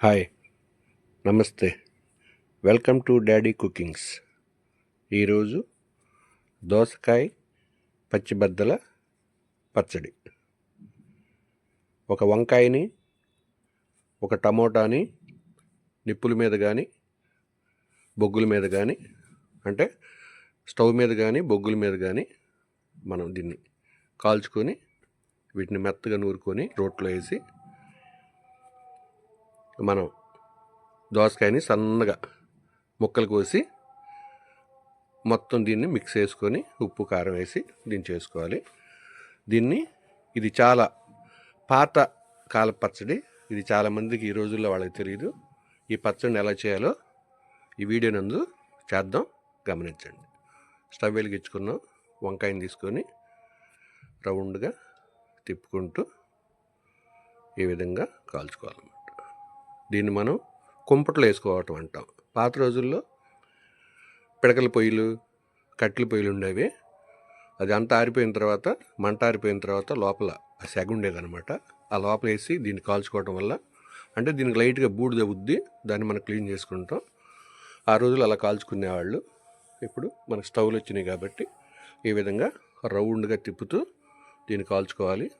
Hi. నమస్తే. Welcome to daddy cookings. ఈరోజు దోసకాయ పచ్చిబద్దల పచ్చడి. ఒక వంకాయని ఒక టమోటాని నిప్పుల మీద కానీ బొగ్గుల మీద కానీ అంటే స్టవ్ మీద కానీ బొగ్గుల మీద కానీ మనం దీన్ని కాల్చుకొని వీటిని మెత్తగా నూరుకొని రోట్లో వేసి మనం దోసకాయని సన్నగా ముక్కలు కోసి మొత్తం దీన్ని మిక్స్ చేసుకొని ఉప్పు కారం వేసి దీన్ని చేసుకోవాలి. దీన్ని ఇది చాలా పాత కాల పచ్చడి. ఇది చాలామందికి ఈ రోజుల్లో వాళ్ళకి తెలియదు ఈ పచ్చడిని ఎలా చేయాలో ఈ వీడియో నందు చేద్దాం. గమనించండి. స్టవ్ వెలిగించుకున్నాం. వంకాయని తీసుకొని రౌండ్గా తిప్పుకుంటూ ఈ విధంగా కాల్చుకోవాలి. దీన్ని మనం కుంపట్లో వేసుకోవటం అంటాం. పాత రోజుల్లో పిడకల పొయ్యిలు కట్టెల పొయ్యిలు ఉండేవి. అది అంతా ఆరిపోయిన తర్వాత మంట ఆరిపోయిన తర్వాత లోపల ఆ సెగ ఉండేదన్నమాట. ఆ లోపల వేసి దీన్ని కాల్చుకోవటం వల్ల అంటే దీనికి లైట్గా బూడిద ఉద్ది దాన్ని మనం క్లీన్ చేసుకుంటాం. ఆ రోజులు అలా కాల్చుకునేవాళ్ళు. ఇప్పుడు మనకు స్టవ్లు వచ్చినాయి కాబట్టి ఈ విధంగా రౌండ్గా తిప్పుతూ దీన్ని కాల్చుకోవాలి.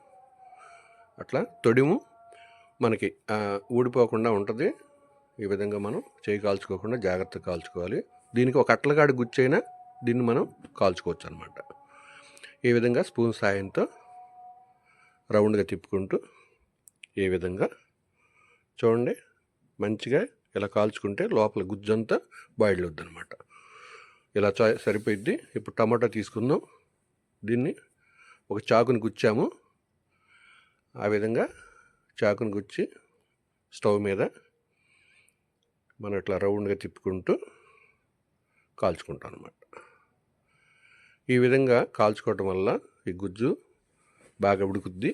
అట్లా తొడిము మనకి ఊడిపోకుండా ఉంటుంది. ఈ విధంగా మనం చేయి కాల్చుకోకుండా జాగ్రత్తగా కాల్చుకోవాలి. దీనికి ఒక అట్లగాడి గుచ్చైనా దీన్ని మనం కాల్చుకోవచ్చు అనమాట ఈ విధంగా స్పూన్ సాయంతో రౌండ్గా తిప్పుకుంటూ ఈ విధంగా చూడండి మంచిగా ఇలా కాల్చుకుంటే లోపల గుజ్జంతా బాయిల్ వద్దు అనమాట ఇలా చా- సరిపోయిద్ది. ఇప్పుడు టమాటా తీసుకుందాం. దీన్ని ఒక చాకుని గుచ్చాము. ఆ విధంగా చాకుని గుచ్చి స్టవ్ మీద మనం ఇట్లా రౌండ్గా తిప్పుకుంటూ కాల్చుకుంటాం అనమాట ఈ విధంగా కాల్చుకోవటం వల్ల ఈ గుజ్జు బాగా ఉడుకుద్ది.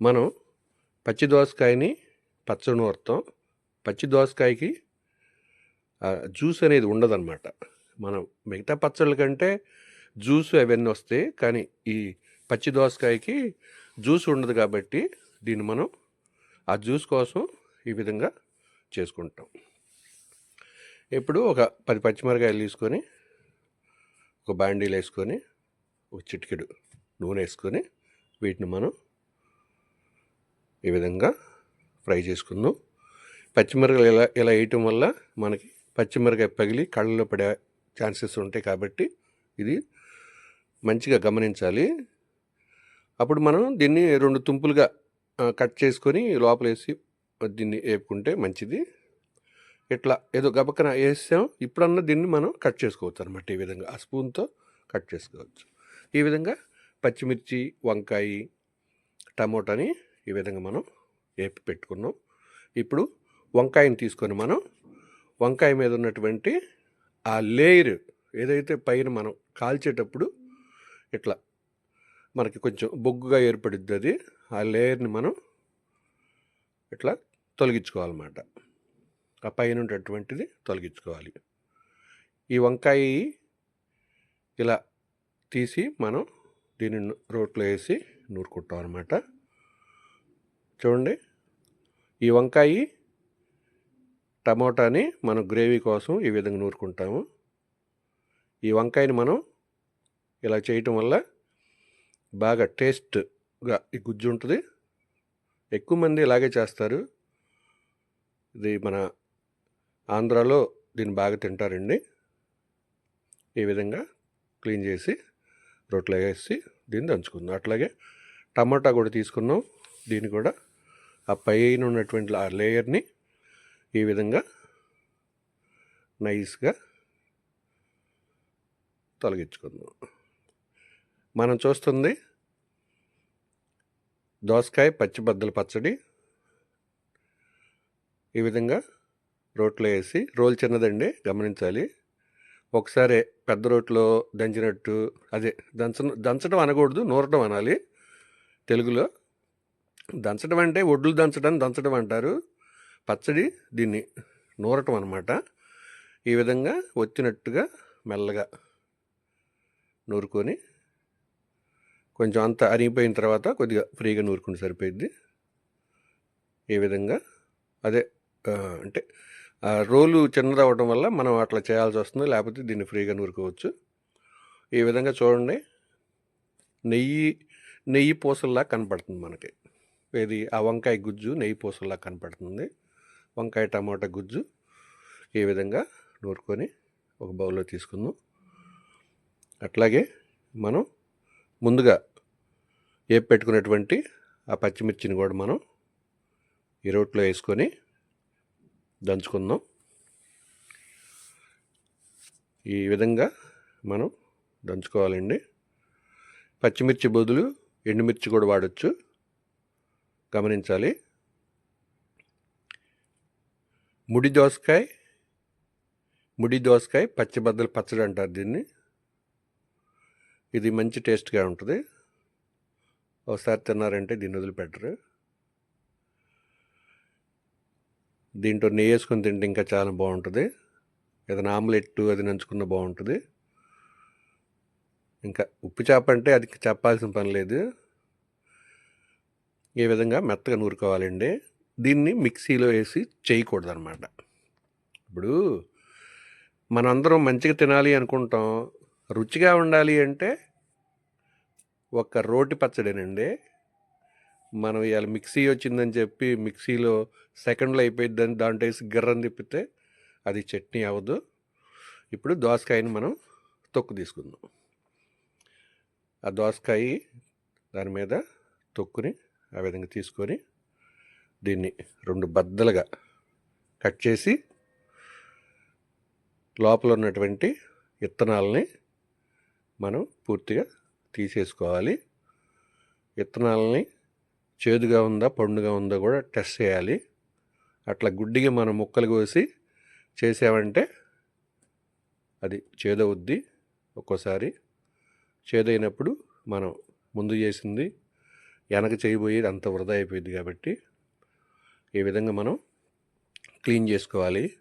మనం పచ్చి దోసకాయని పచ్చడి నూరుతాం పచ్చి దోసకాయకి జ్యూస్ అనేది ఉండదన్నమాట. మనం మిగతా పచ్చళ్ళ కంటే జ్యూస్ అవన్నీ వస్తాయి కానీ ఈ పచ్చి దోసకాయకి జ్యూస్ ఉండదు కాబట్టి దీన్ని మనం ఆ జ్యూస్ కోసం ఈ విధంగా చేసుకుంటాం. ఇప్పుడు ఒక పది పచ్చిమిరకాయలు తీసుకొని ఒక బాండీలు వేసుకొని ఒక చిటికెడు నూనె వేసుకొని వీటిని మనం ఈ విధంగా ఫ్రై చేసుకుందాం. పచ్చిమిరకాయలు ఇలా ఇలా వేయటం వల్ల మనకి పచ్చిమిరకాయ పగిలి కళ్ళలో పడే ఛాన్సెస్ ఉంటాయి కాబట్టి ఇది మంచిగా గమనించాలి. అప్పుడు మనం దీన్ని రెండు తుంపులుగా కట్ చేసుకొని లోపలేసి దీన్ని వేపుకుంటే మంచిది. ఇట్లా ఏదో గబక్కన వేసాం. ఇప్పుడన్నా దీన్ని మనం కట్ చేసుకోవచ్చు అనమాట ఈ విధంగా. ఆ స్పూన్తో కట్ చేసుకోవచ్చు. ఈ విధంగా పచ్చిమిర్చి వంకాయ టమోటాని ఈ విధంగా మనం వేపి పెట్టుకున్నాం. ఇప్పుడు వంకాయని తీసుకొని మనం వంకాయ మీద ఉన్నటువంటి ఆ లేయర్ ఏదైతే పైన మనం కాల్చేటప్పుడు ఇట్లా మనకి కొంచెం బొగ్గుగా ఏర్పడుద్ది అది. ఆ లేయర్ని మనం ఇట్లా తొలగించుకోవాలన్నమాట. ఆ పైన ఉండేటువంటిది తొలగించుకోవాలి. ఈ వంకాయ ఇలా తీసి మనం దీన్ని రోట్లో వేసి నూరుకుంటాం అనమాట చూడండి. ఈ వంకాయ టమోటాని మనం గ్రేవీ కోసం ఈ విధంగా నూరుకుంటాము. ఈ వంకాయని మనం ఇలా చేయటం వల్ల బాగా టేస్ట్గా ఈ గుజ్జు ఉంటుంది. ఎక్కువ మంది ఇలాగే చేస్తారు. ఇది మన ఆంధ్రాలో దీన్ని బాగా తింటారండి. ఈ విధంగా క్లీన్ చేసి రొట్టెలు వేసి దీన్ని దంచుకుందాం. అట్లాగే టమాటా కూడా తీసుకున్నాం. దీన్ని కూడా ఆ పైన ఉన్నటువంటి ఆ లేయర్ని ఈ విధంగా నైస్గా తొలగించుకుందాం. మనం చూస్తుంది దోసకాయ పచ్చిబద్దల పచ్చడి. ఈ విధంగా రోట్లో వేసి రోల్ చిన్నదండి గమనించాలి. ఒకసారి పెద్ద రోట్లో దంచినట్టు అదే దంచ దంచడం అనకూడదు నూరడం అనాలి. తెలుగులో దంచడం అంటే ఒడ్లు దంచడం దంచడం అంటారు. పచ్చడి దీన్ని నూరటం అనమాట ఈ విధంగా వచ్చినట్టుగా మెల్లగా నూరుకొని కొంచెం అంత అరిగిపోయిన తర్వాత కొద్దిగా ఫ్రీగా నూరుకుంటే సరిపోయింది ఈ విధంగా? అదే అంటే రోలు చిన్నది అవ్వడం వల్ల మనం అట్లా చేయాల్సి వస్తుంది. లేకపోతే దీన్ని ఫ్రీగా నూరుకోవచ్చు. ఈ విధంగా చూడండి. నెయ్యి నెయ్యి పూసల్లా కనపడుతుంది మనకి. ఇది ఆ వంకాయ గుజ్జు నెయ్యి పూసల్లా కనపడుతుంది. వంకాయ టమాటా గుజ్జు. ఈ విధంగా నూరుకొని ఒక బౌల్లో తీసుకుందాం. అట్లాగే మనం ముందుగా ఏ పెట్టుకున్నటువంటి ఆ పచ్చిమిర్చిని కూడా మనం ఈ రోట్లో వేసుకొని దంచుకుందాం. ఈ విధంగా మనం దంచుకోవాలండి. పచ్చిమిర్చి బదులు ఎండుమిర్చి కూడా వాడచ్చు. గమనించాలి. ముడి దోసకాయ ముడి దోసకాయ పచ్చిబద్దలు పచ్చడి అంటారు దీన్ని. ఇది మంచి టేస్ట్గా ఉంటుంది. ఒకసారి తిన్నారంటే దీన్ని వదిలిపెట్టరు. దీంట్లో నెయ్యి వేసుకొని తింటే ఇంకా చాలా బాగుంటుంది. ఏదైనా ఆమ్లెట్ అది నంచుకున్న బాగుంటుంది. ఇంకా ఉప్పు చేప అంటే అది చెప్పాల్సిన పని లేదు. ఈ విధంగా మెత్తగా నూరుకోవాలండి. దీన్ని మిక్సీలో వేసి చేయకూడదు అనమాట ఇప్పుడు మనందరం మంచిగా తినాలి అనుకుంటాం. రుచిగా ఉండాలి అంటే ఒక రోటి పచ్చడేనండి. మనం ఇవాళ మిక్సీ వచ్చిందని చెప్పి మిక్సీలో సెకండ్లో అయిపోయిద్దని దాంట్లో వేసి గిర్రం తిప్పితే అది చట్నీ అవ్వదు. ఇప్పుడు దోసకాయని మనం తొక్కు తీసుకుందాం. ఆ దోసకాయ దాని మీద తొక్కుని ఆ విధంగా తీసుకొని దీన్ని రెండు బద్దలుగా కట్ చేసి లోపల ఉన్నటువంటి విత్తనాలని మనం పూర్తిగా తీసేసుకోవాలి. విత్తనాలని చేదుగా ఉందా పండుగా ఉందా కూడా టెస్ట్ చేయాలి. అట్లా గుడ్డిగా మనం ముక్కలు కోసి చేసామంటే అది చేదవుద్ది ఒక్కోసారి. చేదైనప్పుడు మనం ముందు చేసింది వెనక చేయబోయేది అంత వృధా అయిపోయింది కాబట్టి ఈ విధంగా మనం క్లీన్ చేసుకోవాలి.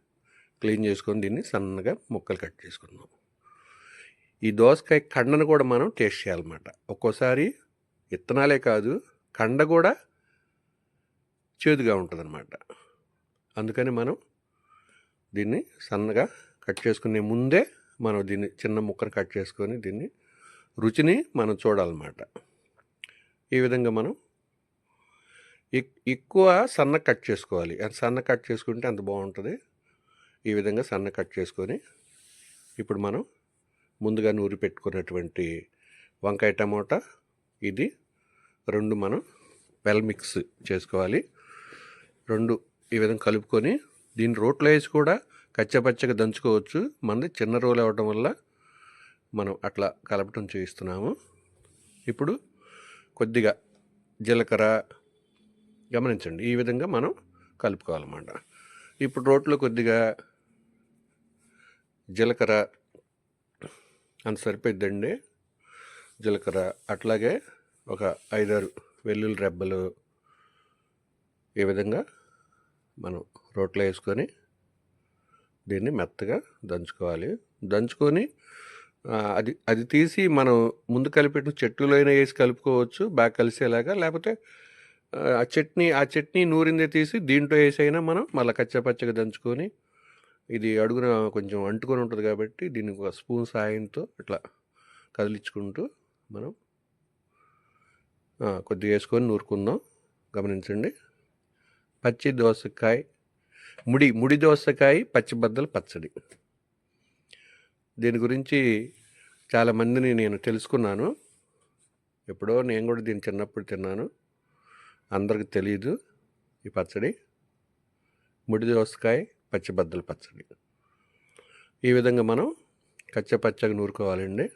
క్లీన్ చేసుకొని దీన్ని సన్నగా ముక్కలు కట్ చేసుకుందాం. ఈ దోసకాయ కండను కూడా మనం టేస్ట్ చేయాలన్నమాట. ఒక్కోసారి విత్తనాలే కాదు కండ కూడా చేదుగా ఉంటుందన్నమాట. అందుకని మనం దీన్ని సన్నగా కట్ చేసుకునే ముందే మనం దీన్ని చిన్న ముక్కను కట్ చేసుకొని దీన్ని రుచిని మనం చూడాలన్నమాట. ఈ విధంగా మనం ఎక్కువ సన్న కట్ చేసుకోవాలి. సన్న కట్ చేసుకుంటే అంత బాగుంటుంది. ఈ విధంగా సన్న కట్ చేసుకొని ఇప్పుడు మనం ముందుగా నూరి పెట్టుకున్నటువంటి వంకాయ టమోటా. ఇది రెండు మనం వెల్ మిక్స్ చేసుకోవాలి. రెండు ఈ విధంగా కలుపుకొని దీన్ని రోట్లో వేసి కూడా కచ్చపచ్చగా దంచుకోవచ్చు. మనది చిన్న రోలు అవ్వడం వల్ల మనం అట్లా కలపటం చేయిస్తున్నాము. ఇప్పుడు కొద్దిగా జీలకర్ర గమనించండి. ఈ విధంగా మనం కలుపుకోవాలన్నమాట. ఇప్పుడు రోట్లో కొద్దిగా జీలకర్ర అంత సరిపోద్దండి జీలకర్ర అట్లాగే ఒక ఐదారు వెల్లుల్లి రెబ్బలు ఈ విధంగా మనం రోట్లో వేసుకొని దీన్ని మెత్తగా దంచుకోవాలి. దంచుకొని అది అది తీసి మనం ముందు కలిపెట్టిన చెట్టులో అయినా వేసి కలుపుకోవచ్చు బాగా కలిసేలాగా. లేకపోతే ఆ, ఆ చట్నీ ఆ చట్నీ నూరిందే తీసి దీంట్లో వేసైనా మనం మళ్ళీ కచ్చపచ్చగా దంచుకొని ఇది అడుగున కొంచెం అంటుకొని ఉంటుంది కాబట్టి దీన్ని ఒక స్పూన్ సాయంతో ఇట్లా కదిలించుకుంటూ మనం కొద్దిగా వేసుకొని నూరుకుందాం. గమనించండి. పచ్చి దోసకాయ ముడి ముడి దోసకాయ పచ్చి బద్దల పచ్చడి. దీని గురించి చాలామందిని నేను తెలుసుకున్నాను. ఎప్పుడో నేను కూడా దీన్ని చిన్నప్పుడు తిన్నాను. అందరికి తెలియదు ఈ పచ్చడి. ముడి దోసకాయ పచ్చబద్దలు పచ్చడి. ఈ విధంగా మనం కచ్చపచ్చగా నూరుకోవాలండి.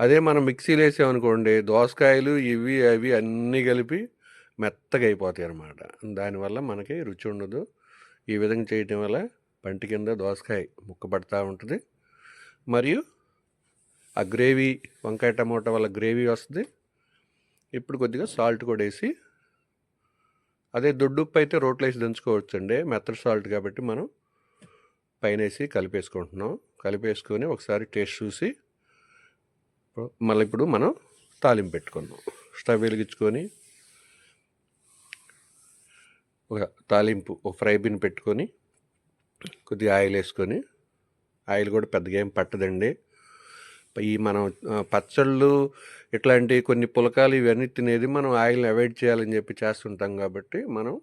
అదే మనం మిక్సీలో వేసామనుకోండి దోసకాయలు ఇవి అవి అన్నీ కలిపి మెత్తగా అయిపోతాయి అన్నమాట. దానివల్ల మనకి రుచి ఉండదు. ఈ విధంగా చేయటం వల్ల పంటి కింద దోసకాయ ముక్క పడతా ఉంటుంది. మరియు ఆ గ్రేవీ వంకాయ టమోటా వల్ల గ్రేవీ వస్తుంది. ఇప్పుడు కొద్దిగా సాల్ట్ కూడా వేసి అదే దొడ్డుప్పు అయితే రోట్లో వేసి దంచుకోవచ్చు అండి మెత్తడ్ సాల్ట్ కాబట్టి మనం పైన వేసి కలిపేసుకుంటున్నాం. కలిపేసుకొని ఒకసారి టేస్ట్ చూసి మళ్ళీ ఇప్పుడు మనం తాలింపు పెట్టుకున్నాం స్టవ్ వెలిగించుకొని ఒక తాలింపు ఒక ఫ్రై బిన్ పెట్టుకొని కొద్దిగా ఆయిల్ వేసుకొని ఆయిల్ కూడా పెద్దగా ఏం పట్టదండి. ఈ మనం పచ్చళ్ళు ఇట్లాంటి కొన్ని పులకాలు ఇవన్నీ తినేది మనం ఆయిల్ని అవాయిడ్ చేయాలని చెప్పి చేస్తుంటాం కాబట్టి మనం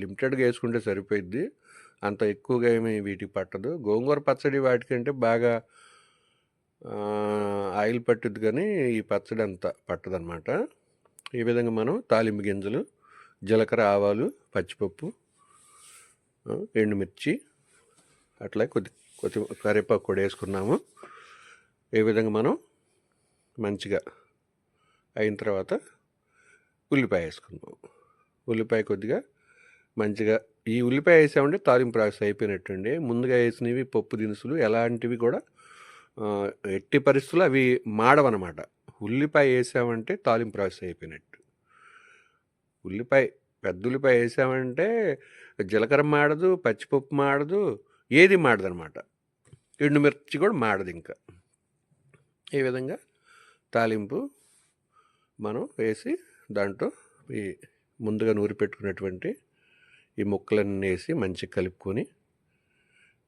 లిమిటెడ్గా వేసుకుంటే సరిపోయిద్ది. అంత ఎక్కువగా ఏమి వీటికి పట్టదు. గోంగూర పచ్చడి వాటికంటే బాగా ఆయిల్ పట్టుద్ది కానీ ఈ పచ్చడి అంత పట్టదనమాట ఈ విధంగా మనం తాలింపు గింజలు జీలకర్ర ఆవాలు పచ్చిపప్పు ఎండుమిర్చి అట్లా కొద్ది కొద్ది కరివేపాకు కూడా వేసుకున్నాము. ఏ విధంగా మనం మంచిగా అయిన తర్వాత ఉల్లిపాయ వేసుకుందాం. ఉల్లిపాయ కొద్దిగా మంచిగా ఈ ఉల్లిపాయ వేసామంటే తాలింపు ప్రాసెస్ అయిపోయినట్టండి. ముందుగా వేసినవి పప్పు దినుసులు ఎలాంటివి కూడా ఎట్టి పరిస్థితులు అవి మాడవన్నమాట. ఉల్లిపాయ వేసామంటే తాలింపు ప్రాసెస్ అయిపోయినట్టు. ఉల్లిపాయ పెద్ద ఉల్లిపాయ వేసామంటే జీలకర్ర మాడదు పచ్చిపప్పు మాడదు ఏది మాడదనమాట ఎండుమిర్చి కూడా మాడదు ఇంకా. ఈ విధంగా తాలింపు మనం వేసి దాంట్లో ఈ ముందుగా నూరి పెట్టుకున్నటువంటి ఈ ముక్కలన్నీ వేసి మంచిగా కలుపుకొని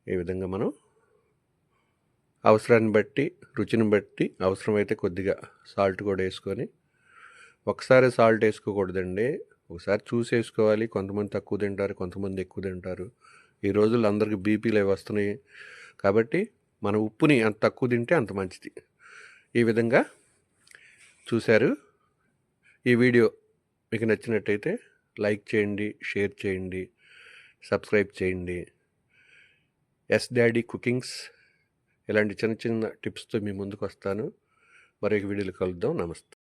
ఈ విధంగా మనం అవసరాన్ని బట్టి రుచిని బట్టి అవసరమైతే కొద్దిగా సాల్ట్ కూడా వేసుకొని ఒకసారి సాల్ట్ వేసుకోకూడదండి. ఒకసారి చూసి వేసుకోవాలి. కొంతమంది తక్కువ తింటారు కొంతమంది ఎక్కువ తింటారు. ఈ రోజుల్లో అందరికీ బీపీలు అవి వస్తున్నాయి. కాబట్టి మన ఉప్పుని అంత తక్కువ తింటే అంత మంచిది. ఈ విధంగా చూశారు. ఈ వీడియో మీకు నచ్చినట్టయితే లైక్ చేయండి షేర్ చేయండి సబ్స్క్రైబ్ చేయండి. ఎస్ డాడీ కుకింగ్స్ ఇలాంటి చిన్న చిన్న టిప్స్తో మీ ముందుకు వస్తాను. మరొక వీడియోలు కలుద్దాం. నమస్తే.